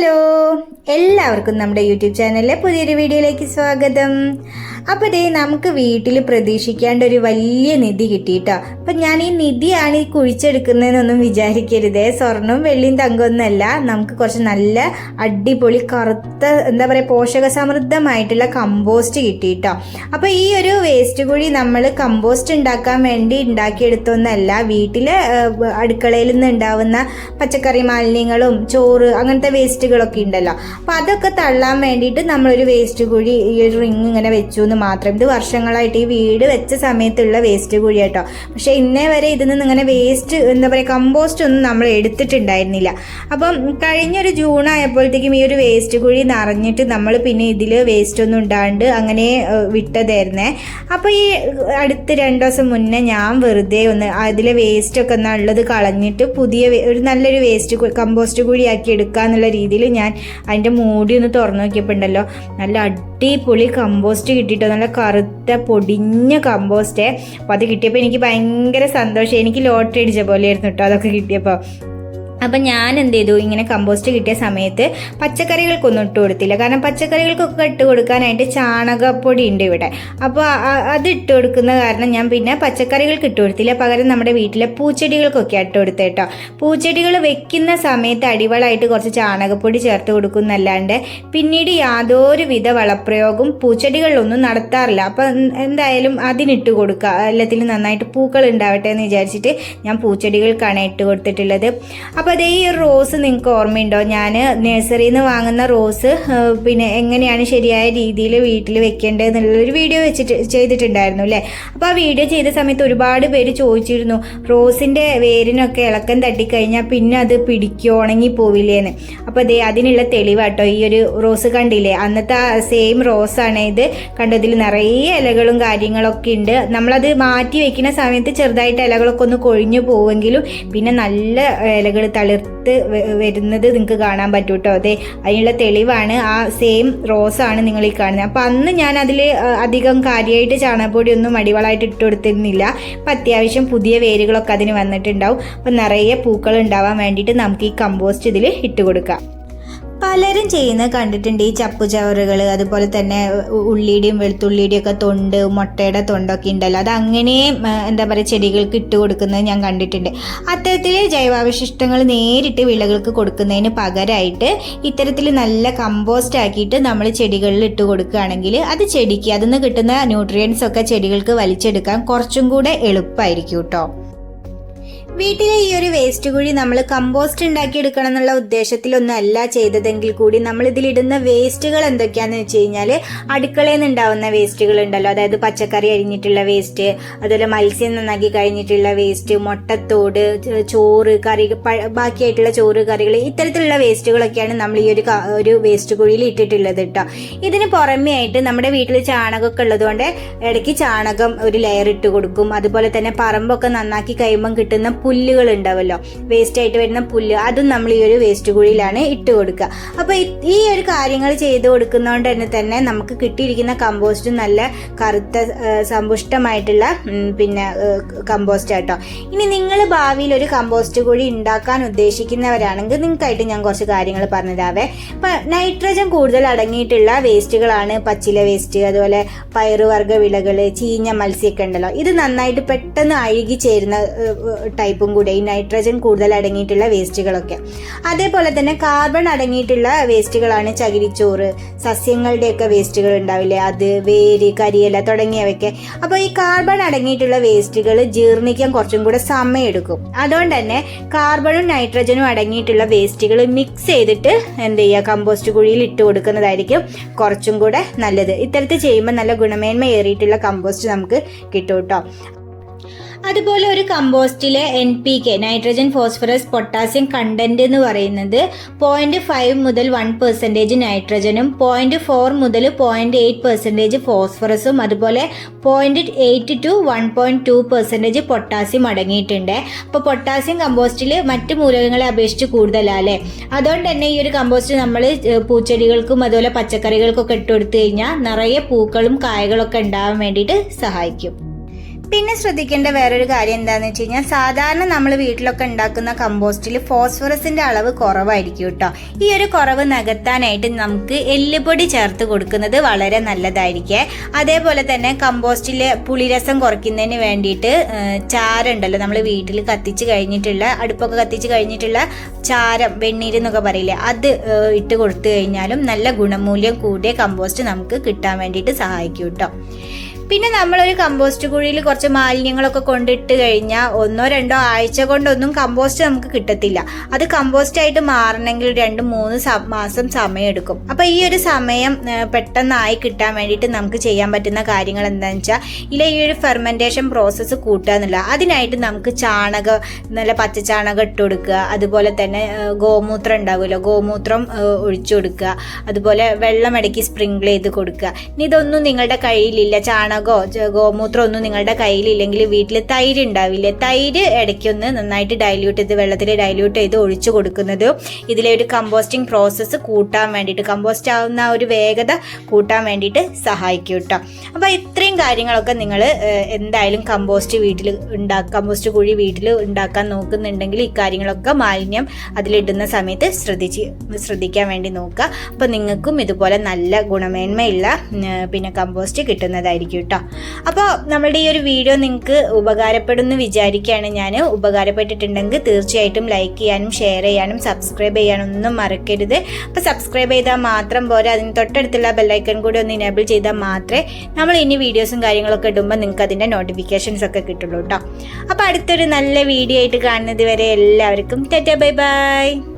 Hello എല്ലാവർക്കും നമ്മുടെ YouTube ചാനലിലെ പുതിയൊരു വീഡിയോയിലേക്ക് സ്വാഗതം. അപ്പോൾ ദേ നമുക്ക് വീട്ടിൽ പ്രതീക്ഷിക്കാണ്ട് ഒരു വലിയ നിധി കിട്ടിയിട്ടോ. അപ്പം ഞാൻ ഈ നിധിയാണ് ഈ കുഴിച്ചെടുക്കുന്നതെന്നൊന്നും വിചാരിക്കരുതേ. സ്വർണവും വെള്ളിയും തങ്കമൊന്നുമല്ല. നമുക്ക് കുറച്ച് നല്ല അടിപൊളി കറുത്ത എന്താ പറയുക പോഷക സമൃദ്ധമായിട്ടുള്ള കമ്പോസ്റ്റ് കിട്ടിയിട്ടോ. അപ്പോൾ ഈ ഒരു വേസ്റ്റ് കുഴി നമ്മൾ കമ്പോസ്റ്റ് ഉണ്ടാക്കാൻ വേണ്ടി ഉണ്ടാക്കിയെടുത്തൊന്നല്ല. വീട്ടിൽ അടുക്കളയിൽ നിന്ന് ഉണ്ടാവുന്ന പച്ചക്കറി മാലിന്യങ്ങളും ചോറ് അങ്ങനത്തെ വേസ്റ്റുകളൊക്കെ ഉണ്ടല്ലോ. അപ്പോൾ അതൊക്കെ തള്ളാൻ വേണ്ടിയിട്ട് നമ്മളൊരു വേസ്റ്റ് കുഴി ഈ ഒരു റിങ് ഇങ്ങനെ വെച്ചു എന്ന് മാത്രം. ഇത് വർഷങ്ങളായിട്ട് ഈ വീട് വെച്ച സമയത്തുള്ള വേസ്റ്റ് കുഴി കേട്ടോ പക്ഷേ ഇന്നേ വരെ ഇതിൽ നിന്ന് ഇങ്ങനെ വേസ്റ്റ് എന്താ പറയുക കമ്പോസ്റ്റ് ഒന്നും നമ്മൾ എടുത്തിട്ടുണ്ടായിരുന്നില്ല. അപ്പം കഴിഞ്ഞൊരു ജൂൺ ആയപ്പോഴത്തേക്കും ഈ ഒരു വേസ്റ്റ് കുഴി നിറഞ്ഞിട്ട് നമ്മൾ പിന്നെ ഇതിൽ വേസ്റ്റ് ഒന്നും ഉണ്ടാണ്ട് അങ്ങനെ വിട്ടതായിരുന്നേ. അപ്പോൾ ഈ അടുത്ത് രണ്ട് ദിവസം മുന്നേ ഞാൻ വെറുതെ ഒന്ന് അതിലെ വേസ്റ്റ് ഒക്കെ ഒന്ന് ഉള്ളത് കളഞ്ഞിട്ട് പുതിയ ഒരു നല്ലൊരു വേസ്റ്റ് കമ്പോസ്റ്റ് കുഴിയാക്കി എടുക്കുക എന്നുള്ള രീതിയിൽ ഞാൻ അതിന്റെ മൂടി ഒന്ന് തുറന്നു നോക്കിയപ്പോൾ ഉണ്ടല്ലോ നല്ല അടിപൊളി കമ്പോസ്റ്റ് കിട്ടിയിട്ടോ നല്ല കറുത്ത പൊടിഞ്ഞ കമ്പോസ്റ്റേ അപ്പോൾ അത് കിട്ടിയപ്പോൾ എനിക്ക് ഭയങ്കര സന്തോഷം. എനിക്ക് ലോട്ടറി അടിച്ച പോലെയായിരുന്നു കേട്ടോ അതൊക്കെ കിട്ടിയപ്പോൾ അപ്പം ഞാൻ എന്ത് ചെയ്തു? ഇങ്ങനെ കമ്പോസ്റ്റ് കിട്ടിയ സമയത്ത് പച്ചക്കറികൾക്കൊന്നും ഇട്ട് കൊടുത്തില്ല. കാരണം പച്ചക്കറികൾക്കൊക്കെ ഇട്ട് കൊടുക്കാനായിട്ട് ചാണകപ്പൊടി ഉണ്ട് ഇവിടെ. അപ്പോൾ അത് ഇട്ട് കൊടുക്കുന്ന കാരണം ഞാൻ പിന്നെ പച്ചക്കറികൾക്ക് ഇട്ട് കൊടുത്തില്ല. പകരം നമ്മുടെ വീട്ടിലെ പൂച്ചെടികൾക്കൊക്കെ ഇട്ട് കൊടുത്തത് കേട്ടോ പൂച്ചെടികൾ വെക്കുന്ന സമയത്ത് അടിവളായിട്ട് കുറച്ച് ചാണകപ്പൊടി ചേർത്ത് കൊടുക്കുന്നല്ലാണ്ട് പിന്നീട് യാതൊരു വിധ വളപ്രയോഗവും പൂച്ചെടികളിലൊന്നും നടത്താറില്ല. അപ്പം എന്തായാലും അതിനിട്ട് കൊടുക്കുക എല്ലാത്തിലും നന്നായിട്ട് പൂക്കൾ ഉണ്ടാവട്ടെ എന്ന് വിചാരിച്ചിട്ട് ഞാൻ പൂച്ചെടികൾക്കാണ് ഇട്ട് കൊടുത്തിട്ടുള്ളത്. അപ്പോൾ അതേ ഈ റോസ് നിങ്ങൾക്ക് ഓർമ്മയുണ്ടോ? ഞാൻ നഴ്സറിയിൽ നിന്ന് വാങ്ങുന്ന റോസ് പിന്നെ എങ്ങനെയാണ് ശരിയായ രീതിയിൽ വീട്ടിൽ വെക്കേണ്ടത് എന്നുള്ളൊരു വീഡിയോ വെച്ചിട്ട് ചെയ്തിട്ടുണ്ടായിരുന്നു അല്ലേ? അപ്പോൾ ആ വീഡിയോ ചെയ്ത സമയത്ത് ഒരുപാട് പേര് ചോദിച്ചിരുന്നു റോസിന്റെ വേരിനൊക്കെ ഇളക്കം തട്ടിക്കഴിഞ്ഞാൽ പിന്നെ അത് പിടിക്കോ? ഉണങ്ങി പോവില്ലേന്ന്. അപ്പോൾ അതേ അതിനുള്ള തെളിവാട്ടോ ഈ ഒരു റോസ് കണ്ടില്ലേ? അന്നത്തെ ആ സെയിം റോസാണ് ഇത്. കണ്ടതിൽ നിറയെ ഇലകളും കാര്യങ്ങളൊക്കെ ഉണ്ട് നമ്മളത് മാറ്റി വെക്കുന്ന സമയത്ത് ചെറുതായിട്ട് ഇലകളൊക്കെ ഒന്ന് കൊഴിഞ്ഞു പോവെങ്കിലും പിന്നെ നല്ല ഇലകൾ തളിർത്ത് വരുന്നത് നിങ്ങൾക്ക് കാണാൻ പറ്റും കേട്ടോ അതെ അതിനുള്ള തെളിവാണ് ആ സെയിം റോസാണ് നിങ്ങൾ ഈ കാണുന്നത്. അപ്പോൾ അന്ന് ഞാൻ അതിൽ അധികം കാര്യമായിട്ട് ചാണകപ്പൊടി ഒന്നും അടിവളമായിട്ട് ഇട്ട് കൊടുത്തിരുന്നില്ല. അപ്പം അത്യാവശ്യം പുതിയ വേരുകളൊക്കെ അതിന് വന്നിട്ടുണ്ടാവും. അപ്പം നിറയെ പൂക്കൾ ഉണ്ടാവാൻ വേണ്ടിയിട്ട് നമുക്ക് ഈ കമ്പോസ്റ്റ് ഇതിൽ ഇട്ട് കൊടുക്കാം. പലരും ചെയ്യുന്നത് കണ്ടിട്ടുണ്ട്. ഈ ചപ്പുചവറുകൾ അതുപോലെ തന്നെ ഉള്ളിയുടെയും വെളുത്തുള്ളിയുടെയും ഒക്കെ തൊണ്ട് മുട്ടയുടെ തൊണ്ടൊക്കെ ഉണ്ടല്ലോ. അത് അങ്ങനെ എന്താ പറയുക ചെടികൾക്ക് ഇട്ട് കൊടുക്കുന്നത് ഞാൻ കണ്ടിട്ടുണ്ട്. അത്തരത്തിൽ ജൈവാവശിഷ്ടങ്ങൾ നേരിട്ട് വിളകൾക്ക് കൊടുക്കുന്നതിന് പകരമായിട്ട് ഇത്തരത്തിൽ നല്ല കമ്പോസ്റ്റ് ആക്കിയിട്ട് നമ്മൾ ചെടികളിൽ ഇട്ട് കൊടുക്കുകയാണെങ്കിൽ അത് ചെടിക്ക് അതിൽ നിന്ന് കിട്ടുന്ന ന്യൂട്രിയൻസ് ഒക്കെ ചെടികൾക്ക് വലിച്ചെടുക്കാൻ കുറച്ചും കൂടെ എളുപ്പമായിരിക്കും കേട്ടോ. വീട്ടിലെ ഈ ഒരു വേസ്റ്റ് കുഴി നമ്മൾ കമ്പോസ്റ്റ് ഉണ്ടാക്കി ഉണ്ടാക്കിയെടുക്കണം എന്നുള്ള ഉദ്ദേശത്തിലൊന്നും അല്ല ചെയ്തതെങ്കിൽ കൂടി നമ്മൾ ഇതിലിടുന്ന വേസ്റ്റുകൾ എന്തൊക്കെയാന്ന് വെച്ച് കഴിഞ്ഞാൽ അടുക്കളയിൽ നിന്ന് ഉണ്ടാവുന്ന വേസ്റ്റുകൾ ഉണ്ടല്ലോ. അതായത് പച്ചക്കറി അരിഞ്ഞിട്ടുള്ള വേസ്റ്റ് അതുപോലെ മത്സ്യം നന്നാക്കി കഴിഞ്ഞിട്ടുള്ള വേസ്റ്റ് മുട്ടത്തോട് ചോറ് കറി ബാക്കിയായിട്ടുള്ള ചോറ് കറികൾ ഇത്തരത്തിലുള്ള വേസ്റ്റുകളൊക്കെയാണ് നമ്മൾ ഈ ഒരു ഒരു വേസ്റ്റ് കുഴിയിൽ ഇട്ടിട്ടുള്ളത് കേട്ടോ ഇതിന് പുറമേ ആയിട്ട് നമ്മുടെ വീട്ടിൽ ചാണകമൊക്കെ ഉള്ളതുകൊണ്ട് ഇടയ്ക്ക് ചാണകം ഒരു ലെയർ ഇട്ട് കൊടുക്കും. അതുപോലെ തന്നെ പറമ്പൊക്കെ നന്നാക്കി കഴിയുമ്പം കിട്ടുന്ന പുല്ലുകൾ ഉണ്ടാവുമല്ലോ വേസ്റ്റ് ആയിട്ട് വരുന്ന പുല്ല് അതും നമ്മൾ ഈ ഒരു വേസ്റ്റ് കുഴിയിലാണ് ഇട്ട് കൊടുക്കുക. അപ്പോൾ ഈ ഒരു കാര്യങ്ങൾ ചെയ്ത് കൊടുക്കുന്നതുകൊണ്ട് തന്നെ തന്നെ നമുക്ക് കിട്ടിയിരിക്കുന്ന കമ്പോസ്റ്റ് നല്ല കറുത്ത സമ്പുഷ്ടമായിട്ടുള്ള പിന്നെ കമ്പോസ്റ്റ് ആട്ടോ ഇനി നിങ്ങൾ ഭാവിയിൽ ഒരു കമ്പോസ്റ്റ് കുഴി ഉണ്ടാക്കാൻ ഉദ്ദേശിക്കുന്നവരാണെങ്കിൽ നിങ്ങൾക്കായിട്ട് ഞാൻ കുറച്ച് കാര്യങ്ങൾ പറഞ്ഞുതരാവേ നൈട്രജൻ കൂടുതൽ അടങ്ങിയിട്ടുള്ള വേസ്റ്റുകളാണ് പച്ചില വേസ്റ്റ് അതുപോലെ പയറുവർഗ വിളകൾ ചീഞ്ഞ മത്സ്യമൊക്കെ ഉണ്ടല്ലോ ഇത് നന്നായിട്ട് പെട്ടെന്ന് അഴുകി ചേരുന്ന ടൈപ്പും കൂടെ ഈ നൈട്രജൻ കൂടുതൽ അടങ്ങിയിട്ടുള്ള വേസ്റ്റുകളൊക്കെ അതേപോലെ തന്നെ കാർബൺ അടങ്ങിയിട്ടുള്ള വേസ്റ്റുകളാണ് ചകിരിച്ചോറ് സസ്യങ്ങളുടെയൊക്കെ വേസ്റ്റുകൾ ഉണ്ടാവില്ലേ അത് വേര് കരിയില തുടങ്ങിയവയൊക്കെ. അപ്പോൾ ഈ കാർബൺ അടങ്ങിയിട്ടുള്ള വേസ്റ്റുകൾ ജീർണിക്കാൻ കുറച്ചും കൂടെ സമയം എടുക്കും അതുകൊണ്ട് തന്നെ കാർബണും നൈട്രജനും അടങ്ങിയിട്ടുള്ള വേസ്റ്റുകൾ മിക്സ് ചെയ്തിട്ട് എന്ത് ചെയ്യുക കമ്പോസ്റ്റ് കുഴിയിൽ ഇട്ട് കൊടുക്കുന്നതായിരിക്കും കുറച്ചും കൂടെ നല്ലത്. ഇത്തരത്തിൽ ചെയ്യുമ്പോൾ നല്ല ഗുണമേന്മ ഏറിയിട്ടുള്ള കമ്പോസ്റ്റ് നമുക്ക് കിട്ടും കേട്ടോ. അതുപോലെ ഒരു കമ്പോസ്റ്റിലെ N P K nitrogen phosphorus potassium content എന്ന് പറയുന്നത് പോയിന്റ് ഫൈവ് മുതൽ വൺ പെർസെന്റേജ് നൈട്രജനും പോയിന്റ് ഫോർ മുതൽ പോയിന്റ് എയ്റ്റ് പെർസെന്റേജ് ഫോസ്ഫറസും അതുപോലെ point eight to one point two percentage potassium അടങ്ങിയിട്ടുണ്ട്. അപ്പോൾ പൊട്ടാസ്യം കമ്പോസ്റ്റിൽ മറ്റ് മൂലകങ്ങളെ അപേക്ഷിച്ച് കൂടുതലല്ലേ? അതുകൊണ്ട് തന്നെ ഈ ഒരു കമ്പോസ്റ്റ് നമ്മൾ പൂച്ചെടികൾക്കും അതുപോലെ പച്ചക്കറികൾക്കൊക്കെ ഇട്ട് കൊടുത്തു കഴിഞ്ഞാൽ നിറയെ പൂക്കളും കായകളൊക്കെ ഉണ്ടാവാൻ വേണ്ടിയിട്ട് സഹായിക്കും. പിന്നെ ശ്രദ്ധിക്കേണ്ട വേറൊരു കാര്യം എന്താണെന്ന് വെച്ച് കഴിഞ്ഞാൽ സാധാരണ നമ്മൾ വീട്ടിലൊക്കെ ഉണ്ടാക്കുന്ന കമ്പോസ്റ്റിൽ ഫോസ്ഫറസിന്റെ അളവ് കുറവായിരിക്കും കേട്ടോ. ഈ ഒരു കുറവ് നികത്താനായിട്ട് നമുക്ക് എല്ലുപൊടി ചേർത്ത് കൊടുക്കുന്നത് വളരെ നല്ലതായിരിക്കേ. അതേപോലെ തന്നെ കമ്പോസ്റ്റിൽ പുളിരസം കുറയ്ക്കുന്നതിന് വേണ്ടിയിട്ട് ഏഹ്, ചാരമുണ്ടല്ലോ നമ്മൾ വീട്ടിൽ കത്തിച്ച് കഴിഞ്ഞിട്ടുള്ള അടുപ്പൊക്കെ കത്തിച്ച് കഴിഞ്ഞിട്ടുള്ള ചാരം വെണ്ണീര് എന്നൊക്കെ പറയില്ലേ അത് ഇട്ട് കൊടുത്തു കഴിഞ്ഞാലും നല്ല ഗുണമൂല്യം കൂടിയ കമ്പോസ്റ്റ് നമുക്ക് കിട്ടാൻ വേണ്ടിയിട്ട് സഹായിക്കും കേട്ടോ. പിന്നെ നമ്മളൊരു കമ്പോസ്റ്റ് കുഴിയിൽ കുറച്ച് മാലിന്യങ്ങളൊക്കെ കൊണ്ടിട്ട് കഴിഞ്ഞാൽ ഒന്നോ രണ്ടോ ആഴ്ച കൊണ്ടൊന്നും കമ്പോസ്റ്റ് നമുക്ക് കിട്ടത്തില്ല. അത് കമ്പോസ്റ്റ് ആയിട്ട് മാറണമെങ്കിൽ രണ്ട് മൂന്ന് മാസം സമയമെടുക്കും. അപ്പോൾ ഈ ഒരു സമയം പെട്ടെന്നായി കിട്ടാൻ വേണ്ടിയിട്ട് നമുക്ക് ചെയ്യാൻ പറ്റുന്ന കാര്യങ്ങൾ എന്താണെന്ന് വെച്ചാൽ ഇല്ല ഈ ഒരു ഫെർമെന്റേഷൻ പ്രോസസ്സ് കൂട്ടുക എന്നുള്ള അതിനായിട്ട് നമുക്ക് ചാണകം നല്ല പച്ച ചാണകം ഇട്ട് കൊടുക്കുക. അതുപോലെ തന്നെ ഗോമൂത്രം ഉണ്ടാവുമല്ലോ ഗോമൂത്രം ഒഴിച്ചു കൊടുക്കുക. അതുപോലെ വെള്ളം ഇടയ്ക്ക് സ്പ്രിങ്കിൾ ചെയ്ത് കൊടുക്കുക. ഇനി ഇതൊന്നും നിങ്ങളുടെ കയ്യിലില്ല. ചാണകമോ ച- ഗോമൂത്രമോ ഒന്നും നിങ്ങളുടെ കയ്യിലില്ലെങ്കിൽ വീട്ടിൽ തൈര് ഉണ്ടാവില്ല. തൈര് ഇടയ്ക്കൊന്ന് നന്നായിട്ട് ഡൈല്യൂട്ട് ചെയ്ത് വെള്ളത്തിൽ ഡൈല്യൂട്ട് ചെയ്ത് ഒഴിച്ചു കൊടുക്കുന്നത്. ഇതിലെ ഒരു കമ്പോസ്റ്റിംഗ് പ്രോസസ്സ് കൂട്ടാൻ വേണ്ടിയിട്ട് കമ്പോസ്റ്റ് ആവുന്ന ഒരു വേഗത കൂട്ടാൻ വേണ്ടിയിട്ട് സഹായിക്കും കേട്ടോ. അപ്പോൾ ഇത്രയും കാര്യങ്ങളൊക്കെ നിങ്ങൾ എന്തായാലും കമ്പോസ്റ്റ് വീട്ടിൽ ഉണ്ടാക്കുക കമ്പോസ്റ്റ് കുഴി വീട്ടിൽ ഉണ്ടാക്കാൻ നോക്കുന്നുണ്ടെങ്കിൽ ഈ കാര്യങ്ങളൊക്കെ മാലിന്യം അതിലിടുന്ന സമയത്ത് ശ്രദ്ധിച്ച് ശ്രദ്ധിക്കാൻ വേണ്ടി നോക്കുക. അപ്പോൾ നിങ്ങൾക്കും ഇതുപോലെ നല്ല ഗുണമേന്മയുള്ള പിന്നെ കമ്പോസ്റ്റ് കിട്ടുന്നതായിരിക്കും കേട്ടോ. അപ്പോൾ നമ്മളുടെ ഈ ഒരു വീഡിയോ നിങ്ങൾക്ക് ഉപകാരപ്പെടുമെന്ന് വിചാരിക്കുകയാണ് ഞാൻ ഉപകാരപ്പെട്ടിട്ടുണ്ടെങ്കിൽ തീർച്ചയായിട്ടും ലൈക്ക് ചെയ്യാനും ഷെയർ ചെയ്യാനും സബ്സ്ക്രൈബ് ചെയ്യാനും ഒന്നും മറക്കരുത്. അപ്പോൾ സബ്സ്ക്രൈബ് ചെയ്താൽ മാത്രം പോരാ. അതിന് തൊട്ടടുത്തുള്ള ബെല്ലൈക്കൺ കൂടി ഒന്ന് ഇനേബിൾ ചെയ്താൽ മാത്രമേ നമ്മൾ ഇനി വീഡിയോസും കാര്യങ്ങളൊക്കെ ഇടുമ്പോൾ നിങ്ങൾക്ക് അതിന്റെ നോട്ടിഫിക്കേഷൻസ് ഒക്കെ കിട്ടുള്ളൂ കേട്ടോ. അപ്പോൾ അടുത്തൊരു നല്ല വീഡിയോ ആയിട്ട് കാണുന്നത് വരെ എല്ലാവർക്കും. ടെറ്റ ബൈ ബൈ